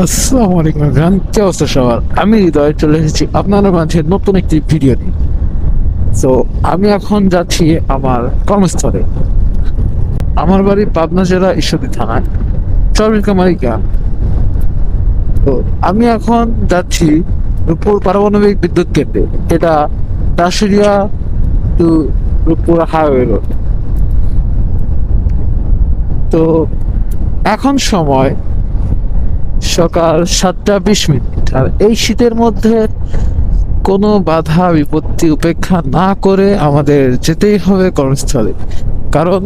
আসসালামু আলাইকুম গান কি অবস্থা সবার? আমি হৃদয়, চলে এসেছি আপনাদের মাঝে নতুন একটি ভিডিও নিয়ে। তো আমি এখন যাচ্ছি আমার কর্মস্থলে। আমার বাড়ি পাবনা জেলা ঈশ্বরদী থানায়। চরবিকামারি গ্রাম। তো আমি এখন যাচ্ছি রূপপুর পারমাণবিক বিদ্যুৎ কেন্দ্রে। এটা Dasuria to Rooppur highway road তো এখন সময় সকাল সাতটা বিশ মিনিট। আর এই শীতের মধ্যে কোনো বাধা, বিপত্তি উপেক্ষা না করে আমাদের যেতেই হবে কর্মস্থলে। কারণ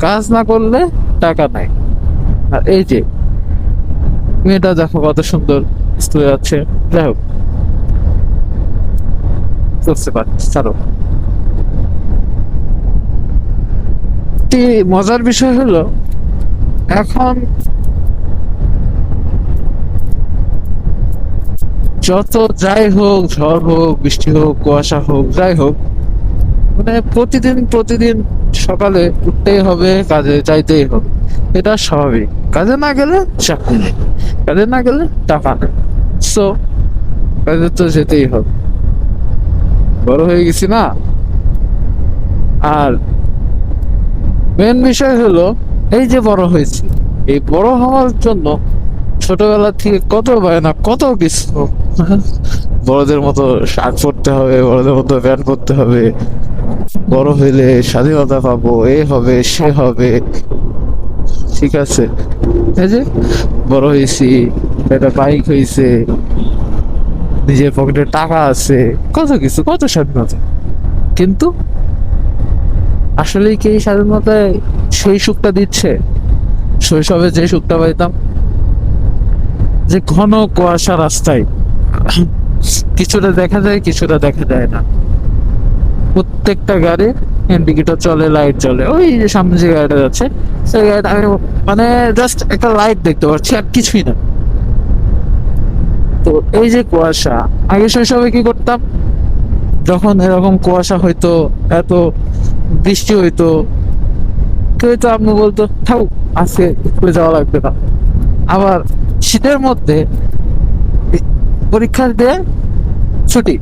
কাজ না করলে টাকা নাই। আর এই যে মেয়েটা দেখো কত সুন্দর স্কুলে যাচ্ছে। যাই হোক। চলতে পারছি মজার বিষয় হলো, এখন যত যাই হোক ঝড় হোক, বৃষ্টি হোক, কুয়াশা হোক, যাই হোক মানে প্রতিদিন প্রতিদিন সকালে উঠতেই হবে, কাজে যাইতেই হবে। এটা স্বাভাবিক। কাজে না গেলে চাকরি নেই। কাজে না গেলে টাকা নেই। সো কাজে তো যেতেই হবে। বড় হয়ে গেছি না? আর মেন বিষয় হলো, এই যে বড় হয়েছি, এই বড় হওয়ার জন্য ছোটবেলা থেকে কত না কত কিছু। বড়দের মতো শার্ট পরতে হবে বড়দের মতো প্যান্ট পরতে হবে। বড় হইলে স্বাধীনতা পাবো এ হবে সে হবে। ঠিক আছে। এই যে? বড় হয়েছি একটা বাইক হয়েছে নিজের পকেটে টাকা আছে কত কিছু কত স্বাধীনতা। কিন্তু আসলেই কি এই স্বাধীনতায় সেই সুখটা দিচ্ছে? শৈশবে যে সুখটা পাইতাম যে ঘন কুয়াশা রাস্তায় কিছুটা দেখা যায়, কিছুটা দেখা যায় না। প্রত্যেকটা গাড়ি ইন্ডিকেটর চলে, লাইট চলে ওই যে সামনে যে গাড়িটা যাচ্ছে, সেই গাড়িটা আমি মানে জাস্ট একটা লাইট দেখতে পাচ্ছি আর কিছুই না। তো এই যে কুয়াশা, আগে শৈশবে কি করতাম? যখন এরকম কুয়াশা হইতো, এত বৃষ্টি হইতো, কেউ তো আপনি বলতো থাক আজকে স্কুলে যাওয়া লাগবে না। আবার শীতের মধ্যে পরীক্ষা দিয়ে ছুটি,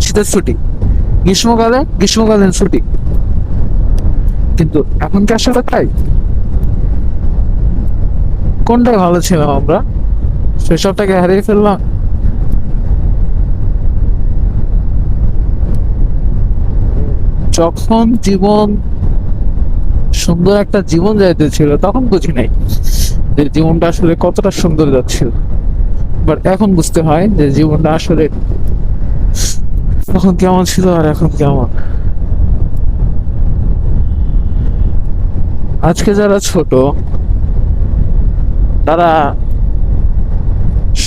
শীতের ছুটি। গ্রীষ্মকালে, গ্রীষ্মকালীন ছুটি। কিন্তু এখন কি আসলে তাই? কোনটাই ভালো ছিলাম আমরা? শৈশবটাকে হারিয়ে ফেললাম। যখন জীবন, সুন্দর একটা জীবন যাইতেছিল, তখন বুঝি নাই। যে জীবনটা আসলে কতটা সুন্দর যাচ্ছিল। বাট এখন বুঝতে হয় যে জীবনটা আসলে তখন কেমন ছিল আর এখন কেমন। আজকে যারা ছোট, তারা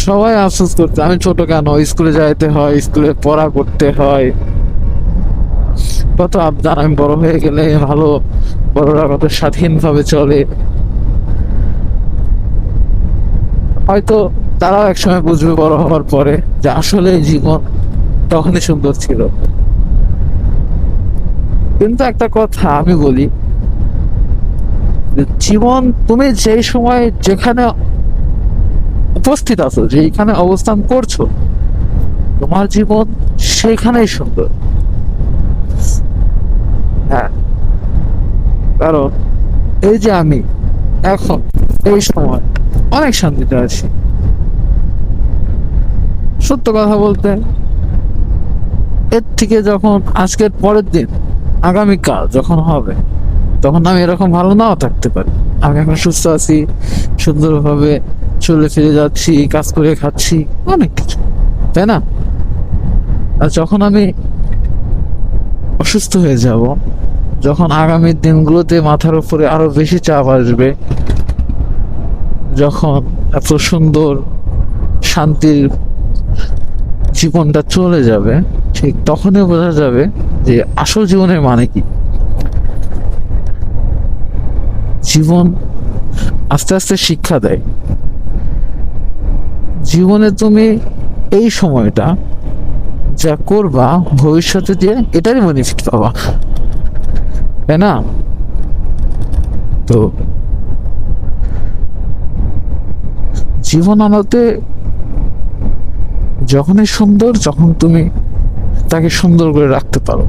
সবাই আফসোস করতে আমি ছোট কেন? স্কুলে যাইতে হয়, স্কুলে পড়া করতে হয়। কত আবদার, আমি বড় হয়ে গেলে ভালো, বড়রা কত স্বাধীনভাবে চলে। হয়তো তারাও একসময় বুঝবে বড় হওয়ার পরে যে আসলে জীবন তখনই সুন্দর ছিল। কিন্তু একটা কথা আমি বলি, যে জীবন তুমি যেই সময় যেখানে উপস্থিত আছো যেখানে অবস্থান করছ, তোমার জীবন সেখানেই সুন্দর। হ্যাঁ কারণ এই যে আমি, এখন এই সময় অনেক শান্তিতে আছি। সত্য কথা বলতে, এর থেকে যখন আজকের পরের দিন, আগামীকাল যখন হবে, তখন আমি এরকম ভালো নাও থাকতে পারি। আমি এখন সুস্থ আছি, সুন্দরভাবে চলে ফিরে যাচ্ছি কাজ করে খাচ্ছি, অনেক কিছু, তাই না? আর যখন আমি অসুস্থ হয়ে যাব, যখন আগামী দিনগুলোতে মাথার উপরে আরও বেশি চাপ আসবে যখন এত সুন্দর শান্তির জীবনটা চলে যাবে, ঠিক তখনই বোঝা যাবে যে আসল জীবনের মানে কি। জীবন আস্তে আস্তে শিক্ষা দেয়। জীবনে তুমি এই সময়টা যা করবা, ভবিষ্যতে দিয়ে এটারই বেনিফিট পাবা। তাই না? তো জীবন আলোতে যখনই সুন্দর যখন তুমি তাকে সুন্দর করে রাখতে পারো।